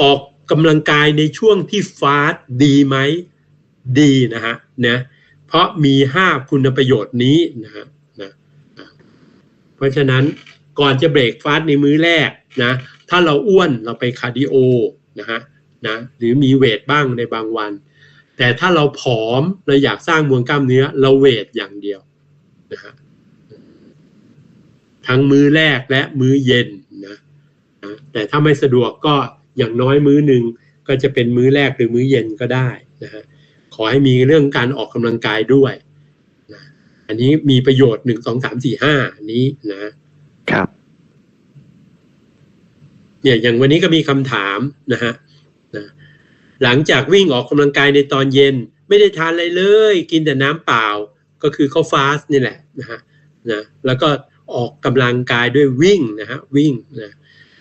ออกกำลังกายในช่วงที่ฟาสดีไหมดีนะฮะนะเพราะมีห้าคุณประโยชน์นี้นะฮะนะนะเพราะฉะนั้นก่อนจะเบรกฟาสในมื้อแรกนะถ้าเราอ้วนเราไปคาร์ดิโอนะฮะนะหรือมีเวทบ้างในบางวัน แต่ถ้าเราผอมเราอยากสร้างมวลกล้ามเนื้อ เราเวทอย่างเดียวนะฮะทั้งมื้อแรกและมื้อเย็นนะนะแต่ถ้าไม่สะดวกก็ อย่างน้อยมื้อหนึ่งก็จะเป็นมื้อแรกหรือมื้อเย็นก็ได้นะฮะขอให้มีเรื่องการออกกำลังกายด้วยนะอันนี้มีประโยชน์หนึ่งสองสามสี่ห้าอันนี้นะครับ เนี่ยอย่างวันนี้ก็มีคำถามนะฮะนะหลังจากวิ่งออกกำลังกายในตอนเย็น ไม่ได้ทานอะไรเลย กินแต่น้ำเปล่า ก็คือเขาฟาสต์นี่แหละนะฮะนะแล้วก็ออกกำลังกายด้วยวิ่งนะฮะวิ่งนะ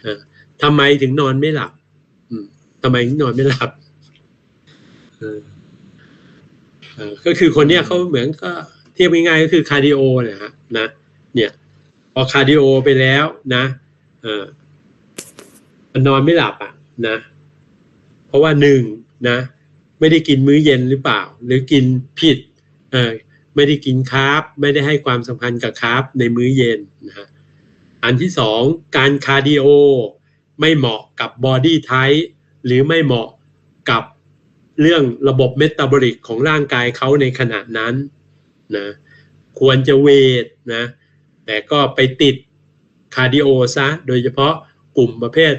เอ่อทำไมถึงนอนไม่หลับอืม ทำไมนอนไม่หลับก็คือคนเนี้ยเขาเหมือนก็เทียบง่ายๆก็คือคาร์ดิโอนะฮะนะเนี่ยพอคาร์ดิโอไปแล้วนะเออมันนอนไม่หลับอะนะ เพราะว่าหนึ่งนะ ไม่ได้กินมื้อเย็นหรือเปล่า หรือกินผิดเออไม่ได้กินคาร์บไม่ได้ให้ความสำคัญกับคาร์บในมื้อเย็นนะฮะอันที่สองการคาร์ดิโอไม่เหมาะกับบอดี้ไทป์ หรือไม่เหมาะกับเรื่องระบบเมตาบอลิกของร่างกายเขาในขณะนั้นนะควรจะเวทนะแต่ก็ไปติดคาร์ดิโอซะโดยเฉพาะกลุ่มประเภท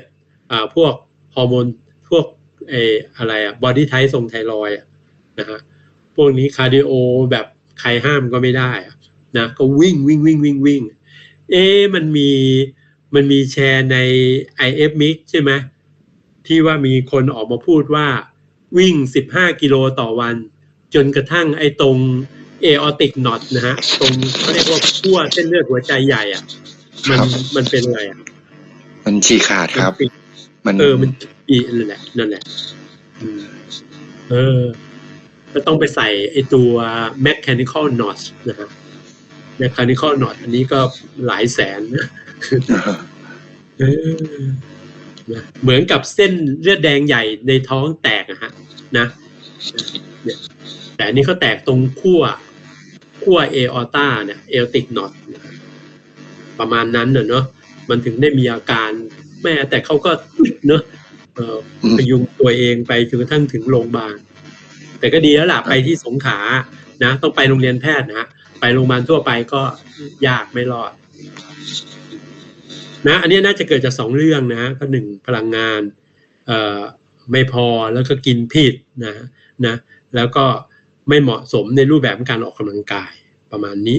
อ่าพวกฮอร์โมนพวกเอออะไรอะบอดี้ไทป์ทรงไทรอยนะฮะพวกนี้คาร์ดิโอแบบใครห้ามก็ไม่ได้อะนะก็วิ่งวิ่งวิ่งวิ่งวิ่งเอ๊มันมีมันมีแชร์ใน IF Mix ใช่ไหม ที่ว่ามีคนออกมาพูดว่าวิ่ง 15 กิโลต่อวัน จนกระทั่งไอ้ตรงเอออติกน็อตนะฮะ ตรงเขาเรียกว่าขั้วเส้นเลือดหัวใจใหญ่อะ มันครับมันเป็นอะไรอะ มันฉีกขาดครับ มันปิดมันเออมันอีนั่นแหละนั่นแหละอืมเออก็ต้องไปใส่ไอตัว mechanical knot นะฮะ mechanical knot อันนี้ก็หลายแสนนะเออนะ เหมือนกับเส้นเลือดแดงใหญ่ในท้องแตกอะฮะนะแต่อันนี้เขาแตกตรงขั้วขั้วเอออต้าเนี่ยเอลติกนอตประมาณนั้นเนอะมันถึงได้มีอาการแม่แต่เขาก็เนอะพยุงตัวเองไปจนกระทั่งถึงโรงพยาบาลแต่ก็ดีแล้วล่ะไปที่สงขานะ ต้องไปโรงเรียนแพทย์นะไปโรงพยาบาลทั่วไปก็ยากไม่รอด นะอันนี้น่าจะเกิดจากสองเรื่องนะก็หนึ่งพลังงานเอ่อไม่พอแล้วก็กินผิดนะนะแล้วก็ไม่เหมาะสมในรูปแบบของการออกกำลังกายประมาณนี้